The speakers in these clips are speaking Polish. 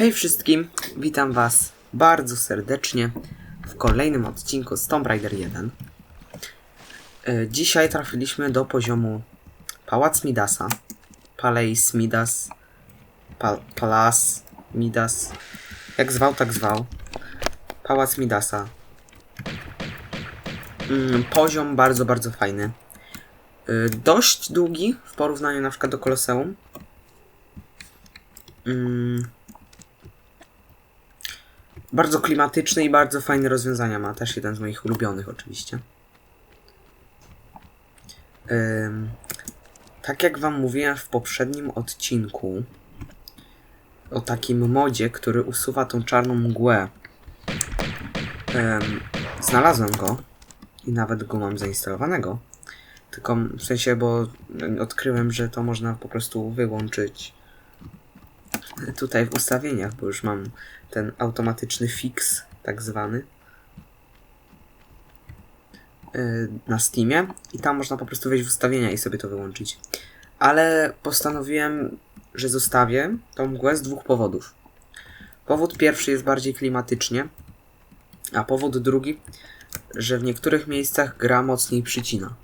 Hej wszystkim, witam was bardzo serdecznie w kolejnym odcinku z Tomb Raider 1. E, Dzisiaj trafiliśmy do poziomu Pałac Midasa, Palais Midas, pa Palace Midas, jak zwał tak zwał, Pałac Midasa. Mm, Poziom bardzo, bardzo fajny. E, Dość długi w porównaniu na przykład do Koloseum. Mm, bardzo klimatyczny i bardzo fajne rozwiązania ma. Też jeden z moich ulubionych oczywiście. Tak jak wam mówiłem w poprzednim odcinku o takim modzie, który usuwa tą czarną mgłę. Znalazłem go i nawet go mam zainstalowanego. Tylko w sensie, bo odkryłem, że to można po prostu wyłączyć tutaj w ustawieniach, bo już mam ten automatyczny fix, tak zwany, yy, na Steamie i tam można po prostu wejść w ustawienia i sobie to wyłączyć. Ale postanowiłem, że zostawię tą mgłę z dwóch powodów. Powód pierwszy jest bardziej klimatycznie, a powód drugi, że w niektórych miejscach gra mocniej przycina,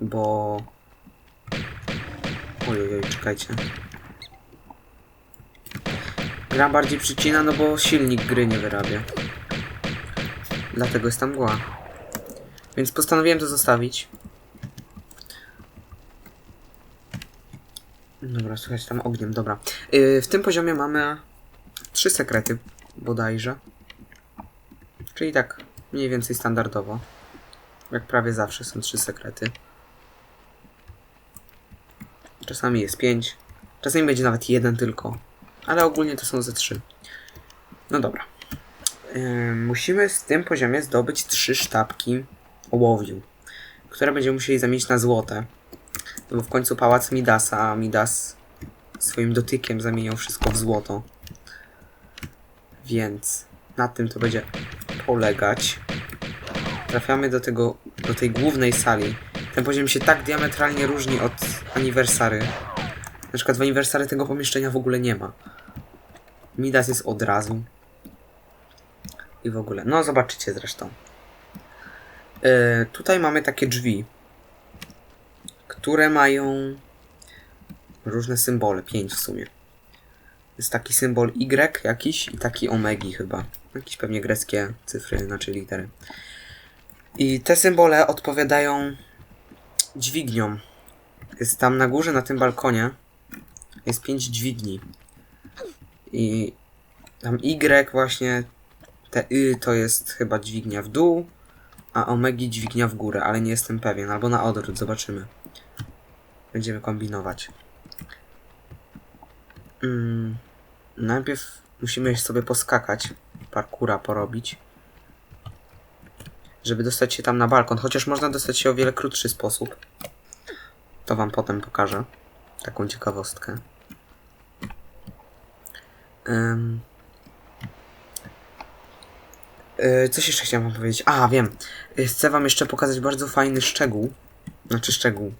bo... Oj, oj, oj, czekajcie. Gra bardziej przycina, no bo silnik gry nie wyrabia. Dlatego jest tam mgła. Więc postanowiłem to zostawić. Dobra, słuchajcie, tam ogniem, dobra. Yy, w tym poziomie mamy trzy sekrety, bodajże. Czyli tak mniej więcej standardowo. Jak prawie zawsze są trzy sekrety. Czasami jest pięć. Czasami będzie nawet jeden tylko. Ale ogólnie to są ze trzy. No dobra. Yy, musimy w tym poziomie zdobyć trzy sztabki ołowiu, które będziemy musieli zamienić na złote. No bo w końcu pałac Midasa, a Midas swoim dotykiem zamieniał wszystko w złoto. Więc na tym to będzie polegać. Trafiamy do tego, do tej głównej sali. Ten poziom się tak diametralnie różni od aniversary. Na przykład w aniversary tego pomieszczenia w ogóle nie ma. Midas jest od razu. I w ogóle. No, zobaczycie zresztą. Yy, tutaj mamy takie drzwi, które mają różne symbole. Pięć w sumie. Jest taki symbol Y jakiś i taki omegi chyba. Jakieś pewnie greckie cyfry, znaczy litery. I te symbole odpowiadają dźwigniom. Jest tam na górze, na tym balkonie, jest pięć dźwigni. I tam Y właśnie, te Y to jest chyba dźwignia w dół, a omegi dźwignia w górę, ale nie jestem pewien. Albo na odwrót, zobaczymy. Będziemy kombinować. Mm, najpierw musimy sobie poskakać, parkura porobić, żeby dostać się tam na balkon. Chociaż można dostać się o wiele krótszy sposób. To wam potem pokażę. Taką ciekawostkę. Yy, coś jeszcze chciałem wam powiedzieć. A, wiem. Yy, Chcę wam jeszcze pokazać bardzo fajny szczegół. Znaczy szczegół.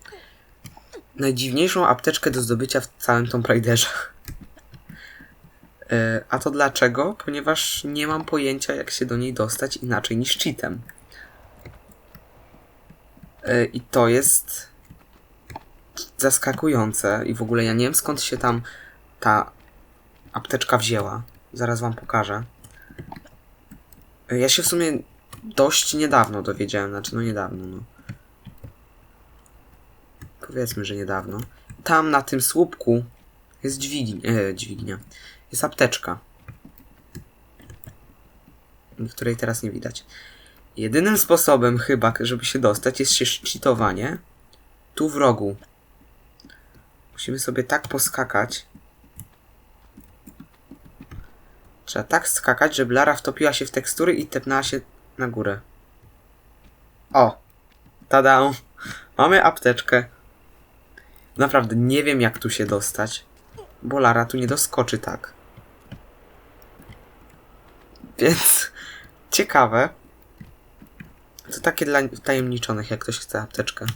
Najdziwniejszą apteczkę do zdobycia w całym Tomb Raiderze. Yy, a to dlaczego? Ponieważ nie mam pojęcia, jak się do niej dostać inaczej niż cheatem. I to jest zaskakujące. I w ogóle ja nie wiem skąd się tam ta apteczka wzięła. Zaraz wam pokażę. Ja się w sumie dość niedawno dowiedziałem, znaczy no niedawno, no. Powiedzmy, że niedawno. Tam na tym słupku jest dźwignia, e, dźwignia. Jest apteczka. Której teraz nie widać. Jedynym sposobem chyba, żeby się dostać jest się szczytowanie tu w rogu. Musimy sobie tak poskakać, Trzeba tak skakać, żeby Lara wtopiła się w tekstury i tepnęła się na górę. O! Tada! Mamy apteczkę. Naprawdę nie wiem jak tu się dostać, bo Lara tu nie doskoczy tak. Więc ciekawe. To takie dla tajemniczonych, jak ktoś chce apteczkę.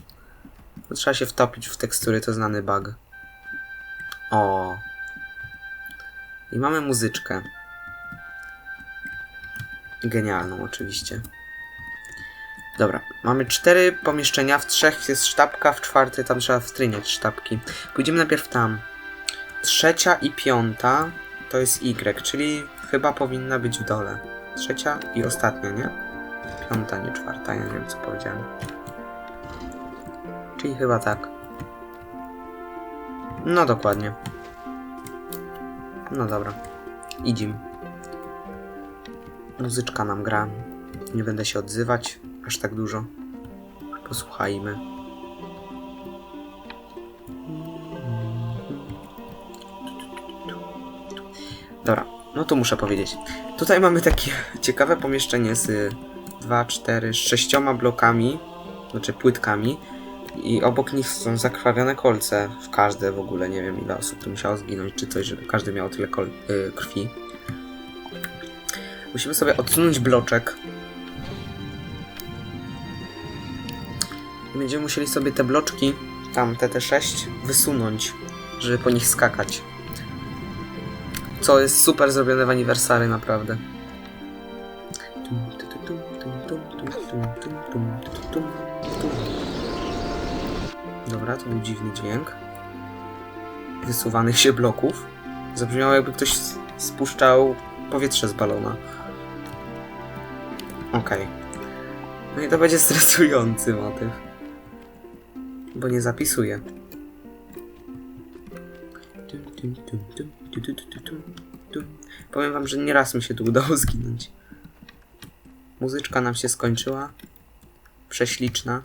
To trzeba się wtopić w tekstury, to znany bug. O. I mamy muzyczkę. Genialną oczywiście. Dobra, mamy cztery pomieszczenia, w trzech jest sztabka, w czwartej tam trzeba wtryniać sztabki. Pójdziemy najpierw tam. Trzecia i piąta to jest Y, czyli chyba powinna być w dole. Trzecia i ostatnia, nie? Piąta, nie czwarta, ja nie wiem co powiedziałem. Czyli chyba tak. No dokładnie. No dobra. Idziemy. Muzyczka nam gra. Nie będę się odzywać aż tak dużo. Posłuchajmy. Dobra, no to muszę powiedzieć. Tutaj mamy takie ciekawe pomieszczenie z 2, 4, 6 blokami, znaczy płytkami. I obok nich są zakrwawione kolce. W każde w ogóle, nie wiem ile osób tu musiało zginąć, czy coś, żeby każdy miał tyle y, krwi. Musimy sobie odsunąć bloczek. I będziemy musieli sobie te bloczki, tam te T6, wysunąć, żeby po nich skakać. Co jest super zrobione w aniversary, naprawdę. Dobra, to był dziwny dźwięk. Wysuwanych się bloków. Zabrzmiało jakby ktoś spuszczał powietrze z balona. Okej. No i to będzie stresujący motyw. Bo nie zapisuję. Powiem wam, że nieraz mi się tu udało zginąć. Muzyczka nam się skończyła. Prześliczna.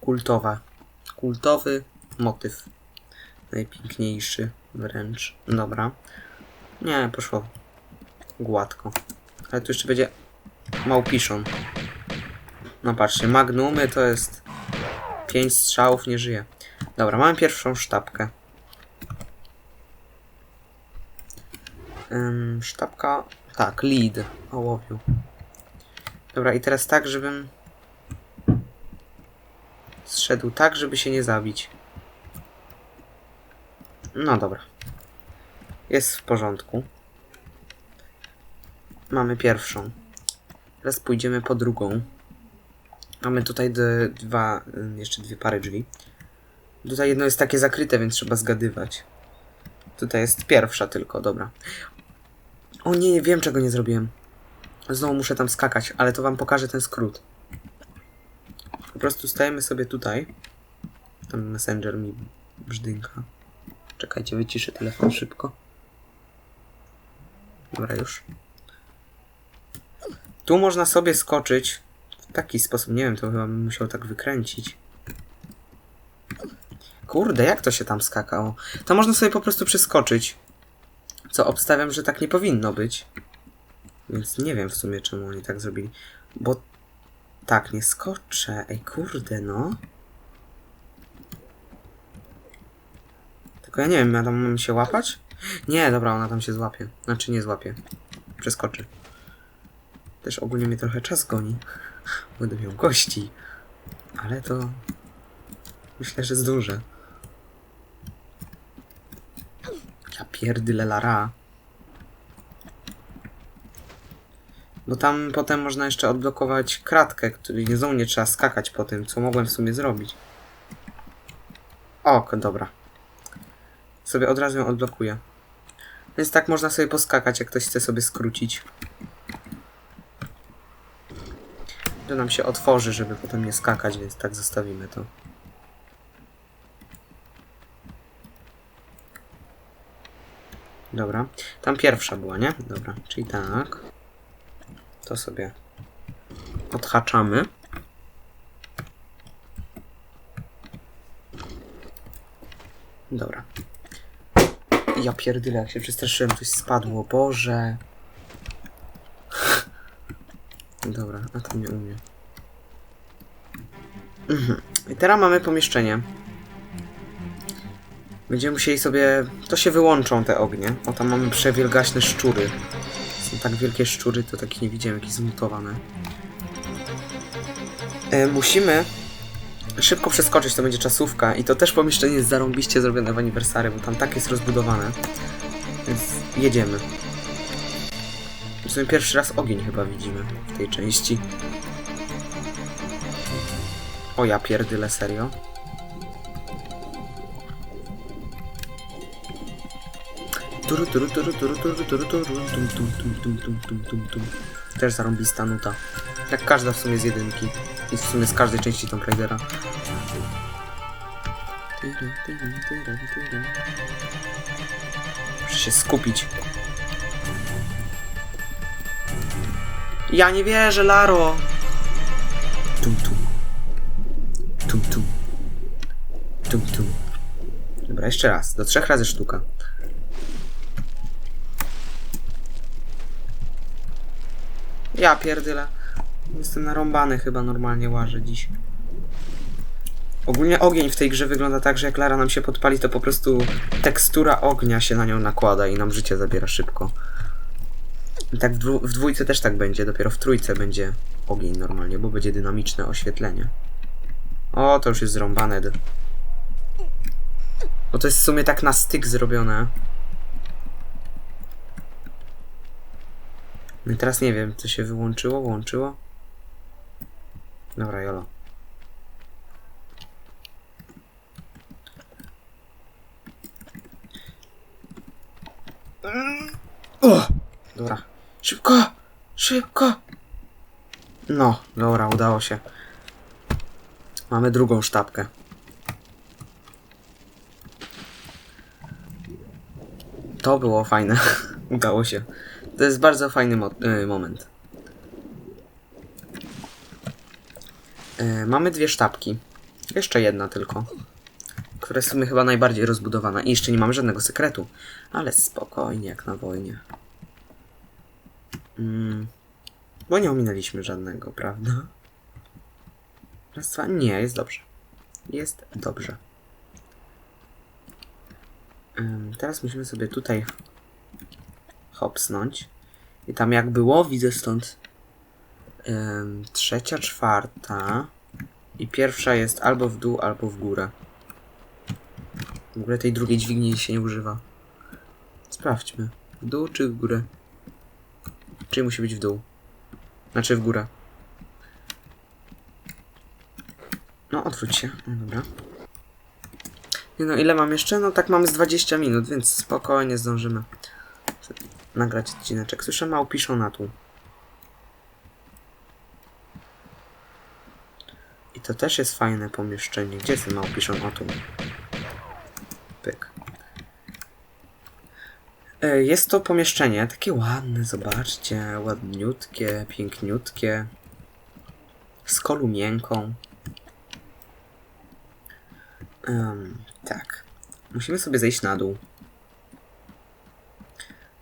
Kultowa. Kultowy motyw. Najpiękniejszy wręcz. Dobra. Nie, poszło gładko. Ale tu jeszcze będzie małpiszon. No patrzcie, magnumy to jest 5 strzałów, nie żyje. Dobra, mamy pierwszą sztabkę. Ym, sztabka, tak, lead, ołowiu. Dobra, i teraz tak, żebym zszedł tak, żeby się nie zabić. No dobra. Jest w porządku. Mamy pierwszą. Teraz pójdziemy po drugą. Mamy tutaj dwa, y, jeszcze dwie pary drzwi. Tutaj jedno jest takie zakryte, więc trzeba zgadywać. Tutaj jest pierwsza tylko, dobra. O nie wiem czego nie zrobiłem. Znowu muszę tam skakać, ale to wam pokażę ten skrót. Po prostu stajemy sobie tutaj. Tam messenger mi brzdynka. Czekajcie, wyciszę telefon szybko. Dobra, już. Tu można sobie skoczyć w taki sposób. Nie wiem, to chyba bym musiał tak wykręcić. Kurde, jak to się tam skakało? To można sobie po prostu przeskoczyć. Co obstawiam, że tak nie powinno być. Więc nie wiem w sumie, czemu oni tak zrobili. Bo tak, nie skoczę. Ej, kurde, no. Tylko ja nie wiem, ja tam mam się łapać? Nie, dobra, ona tam się złapie. Znaczy nie złapie. Przeskoczy. Też ogólnie mnie trochę czas goni. Będę miał gości. Ale to... Myślę, że zdążę. Ja pierdyle lara. Bo tam potem można jeszcze odblokować kratkę, której nie nie trzeba skakać po tym, co mogłem w sumie zrobić. Ok, dobra. Sobie od razu ją odblokuję. Więc tak można sobie poskakać, jak ktoś chce sobie skrócić. To nam się otworzy, żeby potem nie skakać, więc tak zostawimy to. Dobra. Tam pierwsza była, nie? Dobra, czyli tak. To sobie odhaczamy. Dobra. Ja pierdyle, jak się przestraszyłem, coś spadło. Boże. Dobra, a to nie umie. Mhm. I teraz mamy pomieszczenie. Będziemy musieli sobie... To się wyłączą te ognie. O, tam mamy przewielgaśne szczury. Są tak wielkie szczury, to takich nie widziałem, jakieś zmutowane. E, musimy szybko przeskoczyć, to będzie czasówka i to też pomieszczenie jest zarąbiście zrobione w aniversary, bo tam tak jest rozbudowane. Więc jedziemy. W sumie pierwszy raz ogień chyba widzimy w tej części. O ja pierdyle, serio? Turu, turu, turu, turu, turu, turu, turu, tum, tum, tum, tum, tum, tum, tum, tum. Też zarąbista nuta. Jak każda w sumie z jedynki. I w sumie z każdej części Tomb Raidera. Muszę się skupić. Ja nie wierzę, Laro! Tum tum. Tum tum. Tum tum. Dobra, jeszcze raz. Do trzech razy sztuka. Ja pierdyle. Jestem narąbany chyba normalnie łażę dziś. Ogólnie ogień w tej grze wygląda tak, że jak Lara nam się podpali, to po prostu tekstura ognia się na nią nakłada i nam życie zabiera szybko. Tak w, w dwójce też tak będzie, dopiero w trójce będzie ogień normalnie, bo będzie dynamiczne oświetlenie. O, to już jest zrąbane. Bo to jest w sumie tak na styk zrobione. No i teraz nie wiem, co się wyłączyło, włączyło. Dobra, jolo. Dobra. Szybko! Szybko! No, dobra, udało się. Mamy drugą sztabkę. To było fajne. udało się. To jest bardzo fajny mo y, moment. Y, mamy dwie sztabki. Jeszcze jedna tylko. Która jest w sumie chyba najbardziej rozbudowana. I jeszcze nie mamy żadnego sekretu. Ale spokojnie, jak na wojnie. Mm. Bo nie ominęliśmy żadnego, prawda? Raz. Nie, jest dobrze. Jest dobrze. Teraz musimy sobie tutaj hopsnąć. I tam jak było, widzę stąd trzecia, czwarta i pierwsza jest albo w dół, albo w górę. W ogóle tej drugiej dźwigni się nie używa. Sprawdźmy. W dół czy w górę? Czyli musi być w dół. Znaczy w górę. No, odwróć się. No, dobra. Nie no, ile mam jeszcze? No tak mamy z 20 minut, więc spokojnie zdążymy nagrać odcineczek. Słyszę małpiszą na tu. I to też jest fajne pomieszczenie. Gdzie jest ten? O tu. Pyk. E, Jest to pomieszczenie takie ładne, zobaczcie. Ładniutkie, piękniutkie. Z kolumienką. Em, tak. Musimy sobie zejść na dół.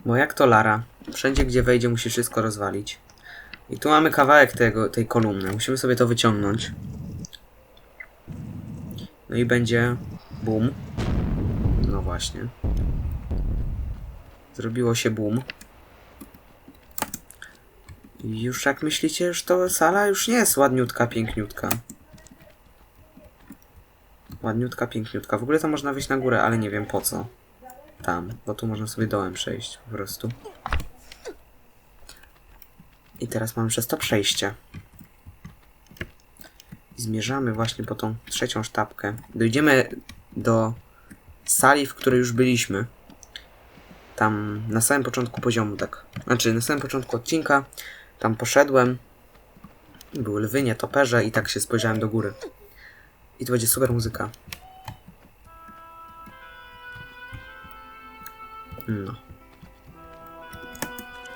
Bo jak to Lara? Wszędzie gdzie wejdzie musi wszystko rozwalić. I tu mamy kawałek tego, tej kolumny. Musimy sobie to wyciągnąć. No i będzie boom. No właśnie. Zrobiło się boom. Już jak myślicie, że to sala już nie jest ładniutka, piękniutka. Ładniutka, piękniutka. W ogóle to można wyjść na górę, ale nie wiem po co. Tam, bo tu można sobie dołem przejść po prostu. I teraz mamy przez to przejście. I zmierzamy właśnie po tą trzecią sztabkę. Dojdziemy do sali, w której już byliśmy. Tam na samym początku poziomu, tak. Znaczy, na samym początku odcinka. Tam poszedłem. Były lwy, nietoperze i tak się spojrzałem do góry. I to będzie super muzyka. No.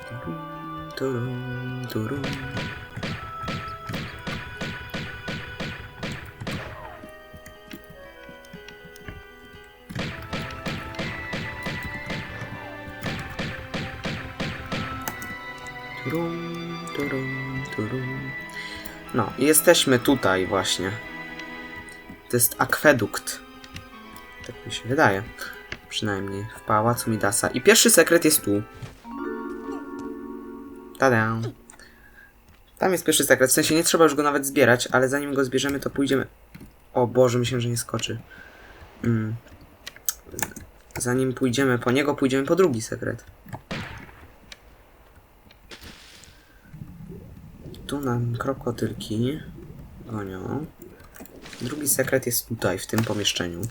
Turum, turum. Turum, turum, turum. No, i jesteśmy tutaj właśnie. To jest akwedukt. Tak mi się wydaje. Przynajmniej w pałacu Midasa. I pierwszy sekret jest tu. Tada. Tam jest pierwszy sekret. W sensie nie trzeba już go nawet zbierać, ale zanim go zbierzemy, to pójdziemy O Boże, myślę, że nie skoczy. Mm. Zanim pójdziemy po niego, pójdziemy po drugi sekret. Nam krokodylki gonią. Drugi sekret jest tutaj, w tym pomieszczeniu.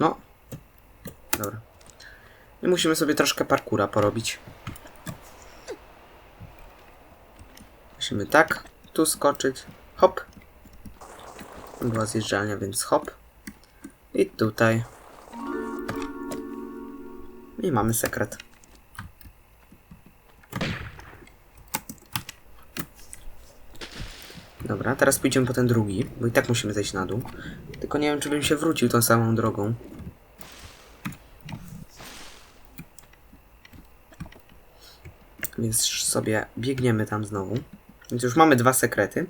No. Dobra. I musimy sobie troszkę parkura porobić. Musimy tak, tu skoczyć, hop. Była zjeżdżalnia, więc hop. I tutaj. I mamy sekret. Dobra, teraz pójdziemy po ten drugi, bo i tak musimy zejść na dół. Tylko nie wiem, czy bym się wrócił tą samą drogą. Więc sobie biegniemy tam znowu. Więc już mamy dwa sekrety,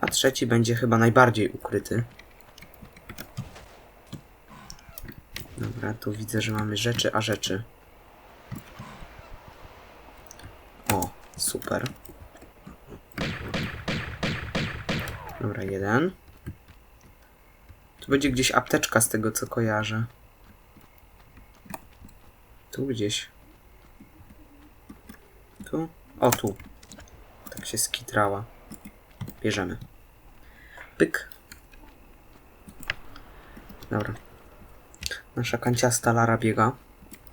a trzeci będzie chyba najbardziej ukryty. Dobra, tu widzę, że mamy rzeczy, a rzeczy. O, super. Dobra, jeden. Tu będzie gdzieś apteczka z tego, co kojarzę. Tu gdzieś. Tu? O, tu. Tak się skitrała. Bierzemy. Pyk. Dobra. Nasza kanciasta Lara biega.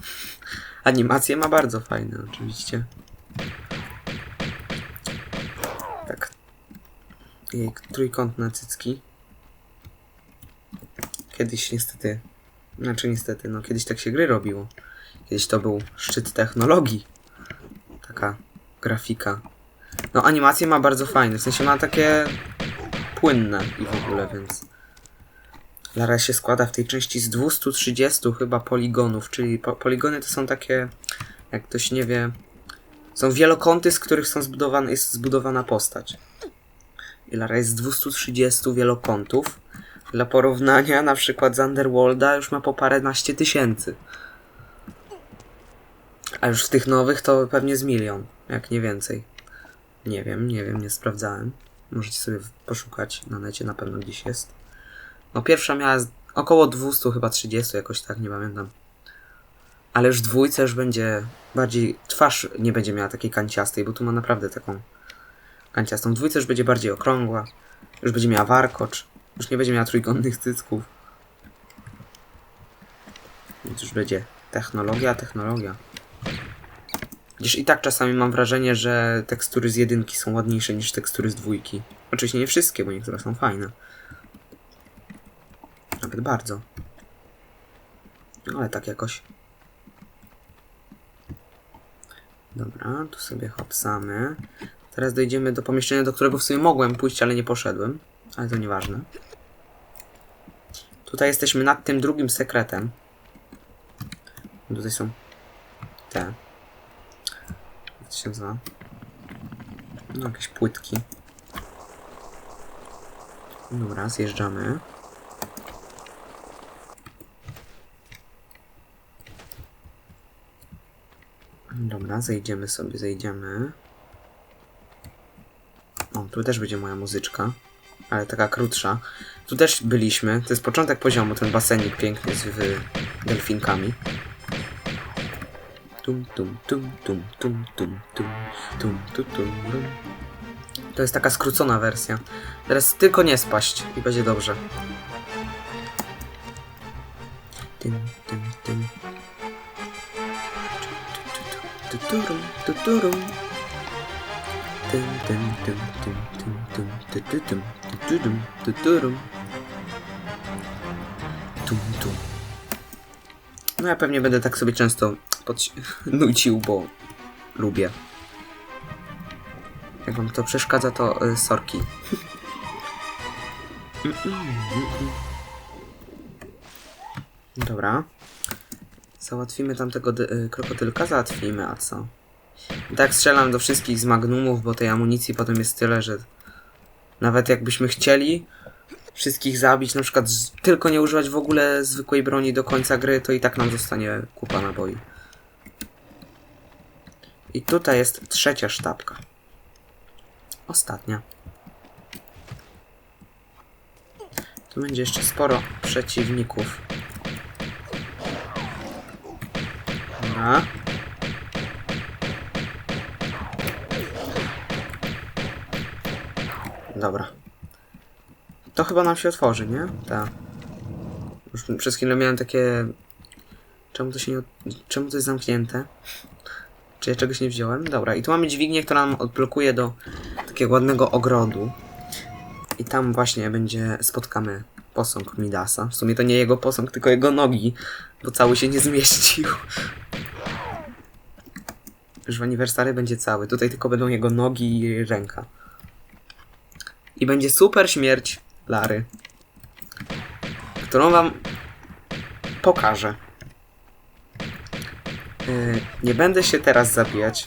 Animacje ma bardzo fajne, oczywiście. Jej cycki. Kiedyś niestety... Znaczy niestety, no kiedyś tak się gry robiło. Kiedyś to był szczyt technologii. Taka grafika. No animacje ma bardzo fajne, w sensie ma takie płynne i w ogóle, więc... Lara się składa w tej części z 230 chyba poligonów, czyli po poligony to są takie, jak ktoś nie wie, są wielokąty, z których są zbudowane, jest zbudowana postać. I Lara jest z 230 wielokątów. Dla porównania, na przykład z Underworlda już ma po paręnaście tysięcy. A już w tych nowych to pewnie z milion, jak nie więcej. Nie wiem, nie wiem, nie sprawdzałem. Możecie sobie poszukać na necie, na pewno gdzieś jest. No pierwsza miała około 200, chyba 30, jakoś tak, nie pamiętam. Ale już dwójce już będzie bardziej, twarz nie będzie miała takiej kanciastej, bo tu ma naprawdę taką kanciastą. Dwójce już będzie bardziej okrągła, już będzie miała warkocz, już nie będzie miała trójkątnych cycków. Więc już będzie technologia, technologia. Gdzież i tak czasami mam wrażenie, że tekstury z jedynki są ładniejsze niż tekstury z dwójki. Oczywiście nie wszystkie, bo niektóre są fajne. Nawet bardzo. Ale tak jakoś. Dobra, tu sobie hopsamy. Teraz dojdziemy do pomieszczenia, do którego w sumie mogłem pójść, ale nie poszedłem. Ale to nieważne. Tutaj jesteśmy nad tym drugim sekretem. Tutaj są te. Jak to się nazywa? No, jakieś płytki. Dobra, zjeżdżamy. Dobra, zejdziemy sobie, zejdziemy. Tu też będzie moja muzyczka, ale taka krótsza. Tu też byliśmy, to jest początek poziomu, ten basenik piękny z delfinkami. Tum, tum, tum, tum, tum, tum, tum, tum, tum, tum, tum. To jest taka skrócona wersja. Teraz tylko nie spaść i będzie dobrze. Tym, tym, tym. Tuturum, tuturum. No ja pewnie będę tak sobie często podci- nucił, bo lubię. Jak wam to przeszkadza, to y, sorki. Dobra. Załatwimy tamtego y, krokodylka? Załatwimy, a co? I tak strzelam do wszystkich z magnumów, bo tej amunicji potem jest tyle, że nawet jakbyśmy chcieli wszystkich zabić, na przykład tylko nie używać w ogóle zwykłej broni do końca gry, to i tak nam zostanie kupa naboi. I tutaj jest trzecia sztabka. Ostatnia. Tu będzie jeszcze sporo przeciwników. Dobra. Dobra. To chyba nam się otworzy, nie? Tak. Już przez chwilę miałem takie... Czemu to się nie... Czemu to jest zamknięte? Czy ja czegoś nie wziąłem? Dobra, i tu mamy dźwignię, która nam odblokuje do takiego ładnego ogrodu. I tam właśnie będzie, spotkamy posąg Midasa. W sumie to nie jego posąg, tylko jego nogi, bo cały się nie zmieścił. Już w aniversary będzie cały. Tutaj tylko będą jego nogi i ręka. I będzie super śmierć Lary. Którą wam pokażę. Yy, nie będę się teraz zabijać.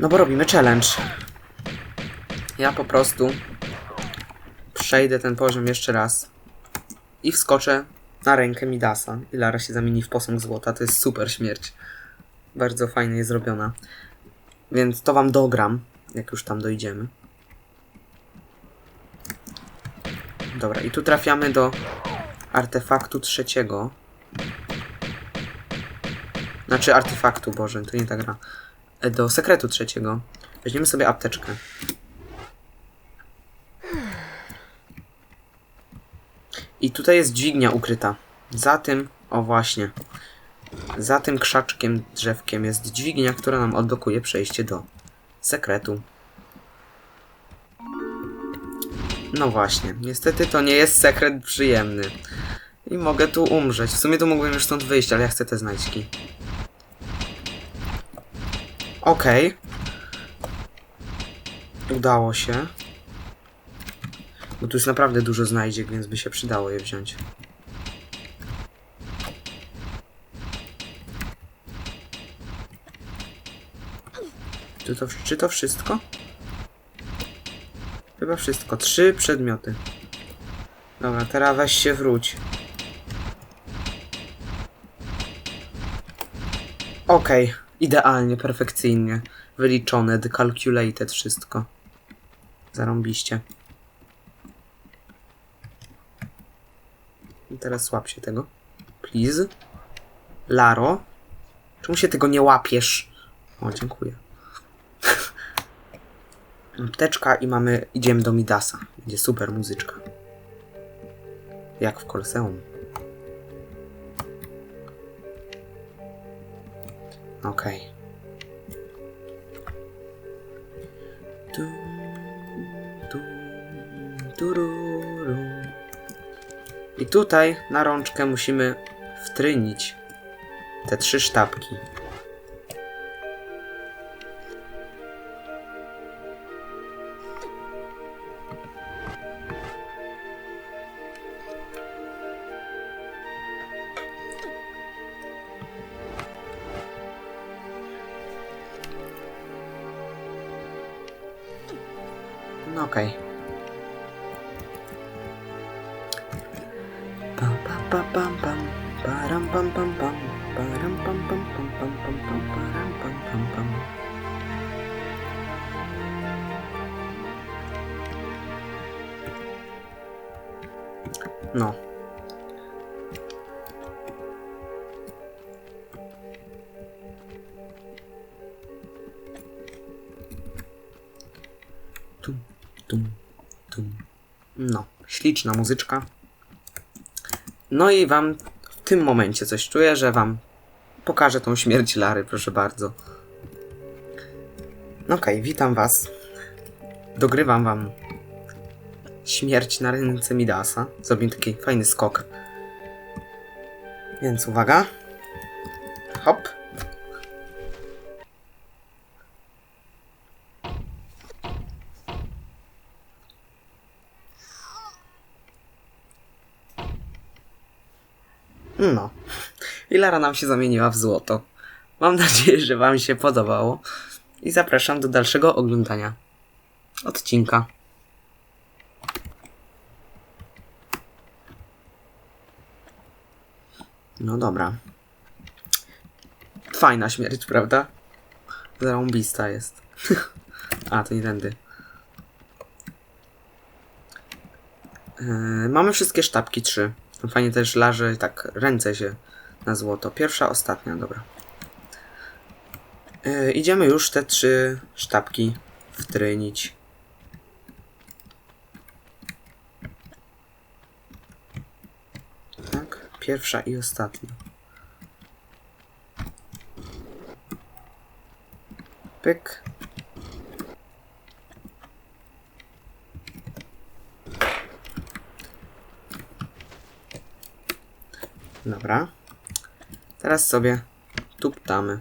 No bo robimy challenge. Ja po prostu przejdę ten poziom jeszcze raz i wskoczę na rękę Midasa. I Lara się zamieni w posąg złota. To jest super śmierć. Bardzo fajnie jest zrobiona. Więc to wam dogram, jak już tam dojdziemy. Dobra, i tu trafiamy do artefaktu trzeciego. Znaczy artefaktu, Boże, to nie ta gra. E, Do sekretu trzeciego. Weźmiemy sobie apteczkę. I tutaj jest dźwignia ukryta. Za tym, o właśnie. Za tym krzaczkiem, drzewkiem jest dźwignia, która nam odblokuje przejście do sekretu. No właśnie, niestety to nie jest sekret przyjemny. I mogę tu umrzeć. W sumie to mógłbym już stąd wyjść, ale ja chcę te znajdźki. Okej. Udało się. Bo tu jest naprawdę dużo znajdziek, więc by się przydało je wziąć. Czy to, czy to wszystko? Chyba wszystko. Trzy przedmioty. Dobra, teraz weź się wróć. Okej, idealnie, perfekcyjnie. Wyliczone, decalculated wszystko. Zarąbiście. I teraz łap się tego. Please. Laro. Czemu się tego nie łapiesz? O, dziękuję. Apteczka i mamy... Idziemy do Midasa. Będzie super muzyczka. Jak w Koloseum. Okej. Tururu. I tutaj na rączkę musimy wtrynić te trzy sztabki. Okay. Pa, pa, pa, pa. Śliczna muzyczka. No i wam w tym momencie coś czuję, że wam pokażę tą śmierć Lary, proszę bardzo. Okej, witam was. Dogrywam wam śmierć na ręce Midasa. Zrobię taki fajny skok. Więc uwaga. I Lara nam się zamieniła w złoto. Mam nadzieję, że Wam się podobało. I zapraszam do dalszego oglądania odcinka. No dobra. Fajna śmierć, prawda? Zarąbista jest. A, to nie tędy. Yy, mamy wszystkie sztabki, trzy. Fajnie też laże, tak, ręce się na złoto. Pierwsza, ostatnia, dobra. Yy, idziemy już te trzy sztabki wtrynić. Tak, pierwsza i ostatnia. Pyk. Dobra. Teraz sobie tuptamy.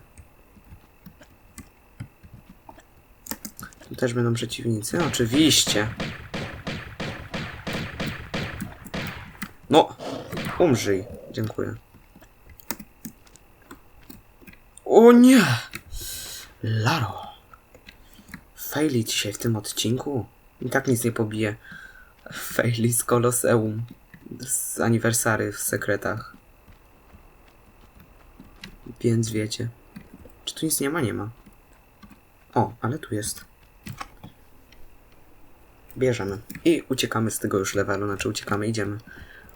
Tu też będą przeciwnicy, oczywiście. No, umrzyj. Dziękuję. O nie! Laro. Faili dzisiaj w tym odcinku. I tak nic nie pobije. Faili z Koloseum. Z aniversary w sekretach. Więc wiecie. Czy tu nic nie ma? Nie ma. O, ale tu jest. Bierzemy. I uciekamy z tego już levelu, znaczy uciekamy, idziemy.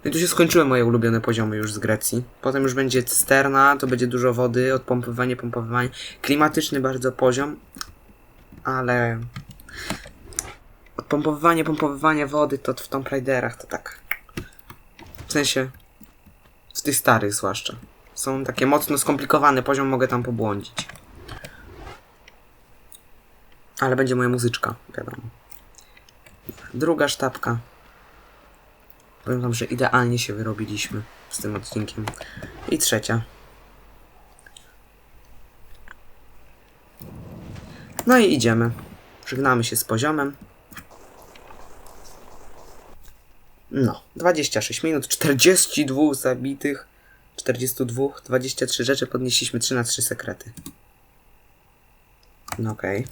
No i tu się skończyły moje ulubione poziomy już z Grecji. Potem już będzie cysterna, to będzie dużo wody, odpompywanie, pompowywanie. Klimatyczny bardzo poziom, ale... Odpompowywanie, pompowywanie wody to w Tomb Raiderach to tak... W sensie... W tych starych zwłaszcza. Są takie mocno skomplikowane, poziom mogę tam pobłądzić. Ale będzie moja muzyczka, wiadomo. Druga sztabka. Powiem wam, że idealnie się wyrobiliśmy z tym odcinkiem. I trzecia. No i idziemy. Żegnamy się z poziomem. No, 26 minut, 42 zabitych, 42, 23 rzeczy, podnieśliśmy 3 na 3 sekrety. No okej.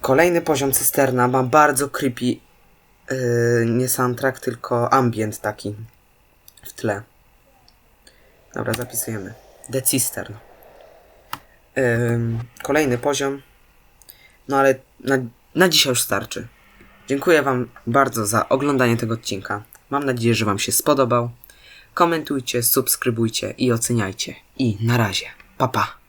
Kolejny poziom cysterna ma bardzo creepy yy, nie soundtrack, tylko ambient taki w tle. Dobra, zapisujemy. The Cistern. Ym, kolejny poziom. No ale na, na dzisiaj już starczy. Dziękuję Wam bardzo za oglądanie tego odcinka. Mam nadzieję, że Wam się spodobał. Komentujcie, subskrybujcie i oceniajcie. I na razie. Pa pa.